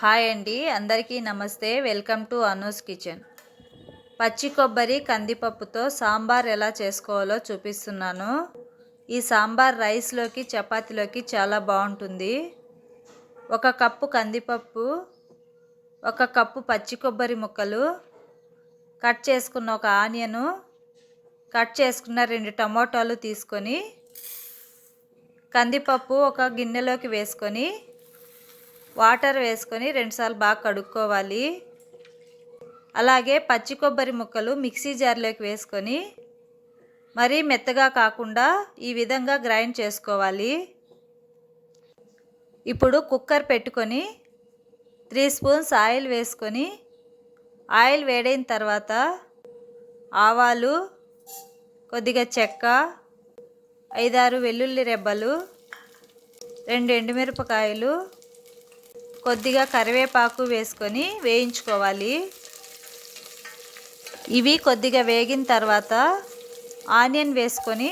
Hi అండి అందరికీ నమస్తే. Welcome to Anu's kitchen. పచ్చి కొబ్బరి కందిపప్పుతో సాంబార్ ఎలా చేసుకోవాలో చూపిస్తున్నాను. ఈ సాంబార్ రైస్లోకి చపాతీలోకి చాలా బాగుంటుంది. ఒక కప్పు కందిపప్పు ఒక కప్పు పచ్చి కొబ్బరి ముక్కలు కట్ చేసుకున్న ఒక ఆనియను కట్ చేసుకున్న రెండు టమోటాలు తీసుకొని కందిపప్పు ఒక గిన్నెలోకి వేసుకొని వాటర్ వేసుకొని రెండుసార్లు బాగా కడుక్కోవాలి. అలాగే పచ్చి కొబ్బరి ముక్కలు మిక్సీ జార్లోకి వేసుకొని మరీ మెత్తగా కాకుండా ఈ విధంగా గ్రైండ్ చేసుకోవాలి. ఇప్పుడు కుక్కర్ పెట్టుకొని త్రీ స్పూన్స్ ఆయిల్ వేసుకొని ఆయిల్ వేడైన తర్వాత ఆవాలు కొద్దిగా చెక్క ఐదారు వెల్లుల్లి రెబ్బలు రెండు ఎండుమిరపకాయలు కొద్దిగా కరివేపాకు వేసుకొని వేయించుకోవాలి. ఇవి కొద్దిగా వేగిన తర్వాత ఆనియన్ వేసుకొని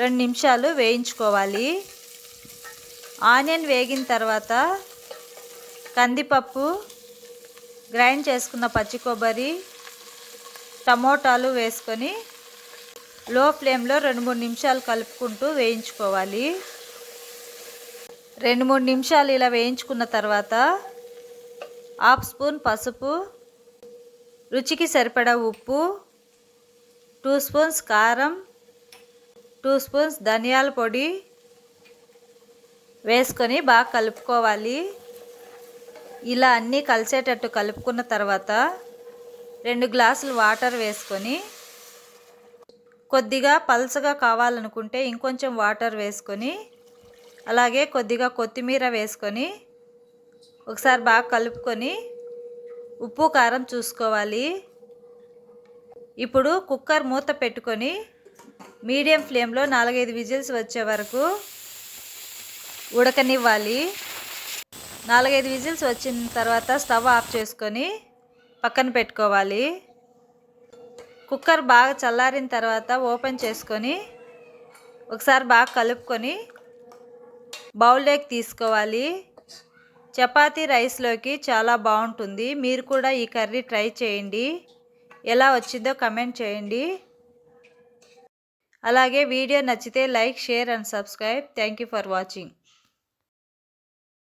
రెండు నిమిషాలు వేయించుకోవాలి. ఆనియన్ వేగిన తర్వాత కందిపప్పు గ్రైండ్ చేసుకున్న పచ్చి కొబ్బరి టమోటాలు వేసుకొని లో ఫ్లేమ్లో రెండు మూడు నిమిషాలు కలుపుకుంటూ వేయించుకోవాలి. రెండు మూడు నిమిషాలు ఇలా వేయించుకున్న తర్వాత హాఫ్ స్పూన్ పసుపు రుచికి సరిపడా ఉప్పు టూ స్పూన్స్ కారం టూ స్పూన్స్ ధనియాల పొడి వేసుకొని బాగా కలుపుకోవాలి. ఇలా అన్నీ కలిసేటట్టు కలుపుకున్న తర్వాత రెండు గ్లాసులు వాటర్ వేసుకొని కొద్దిగా పల్చగా కావాలనుకుంటే ఇంకొంచెం వాటర్ వేసుకొని అలాగే కొద్దిగా కొత్తిమీర వేసుకొని ఒకసారి బాగా కలుపుకొని ఉప్పు కారం చూసుకోవాలి. ఇప్పుడు కుక్కర్ మూత పెట్టుకొని మీడియం ఫ్లేమ్లో నాలుగైదు విజిల్స్ వచ్చే వరకు ఉడకనివ్వాలి. నాలుగైదు విజిల్స్ వచ్చిన తర్వాత స్టవ్ ఆఫ్ చేసుకొని పక్కన పెట్టుకోవాలి. కుక్కర్ బాగా చల్లారిన తర్వాత ఓపెన్ చేసుకొని ఒకసారి బాగా కలుపుకొని బౌల్లోకి తీసుకోవాలి. చపాతీ రైస్లోకి చాలా బాగుంటుంది. మీరు కూడా ఈ కర్రీ ట్రై చేయండి. ఎలా వచ్చిందో కమెంట్ చేయండి. అలాగే వీడియో నచ్చితే like share and subscribe. Thank you for watching.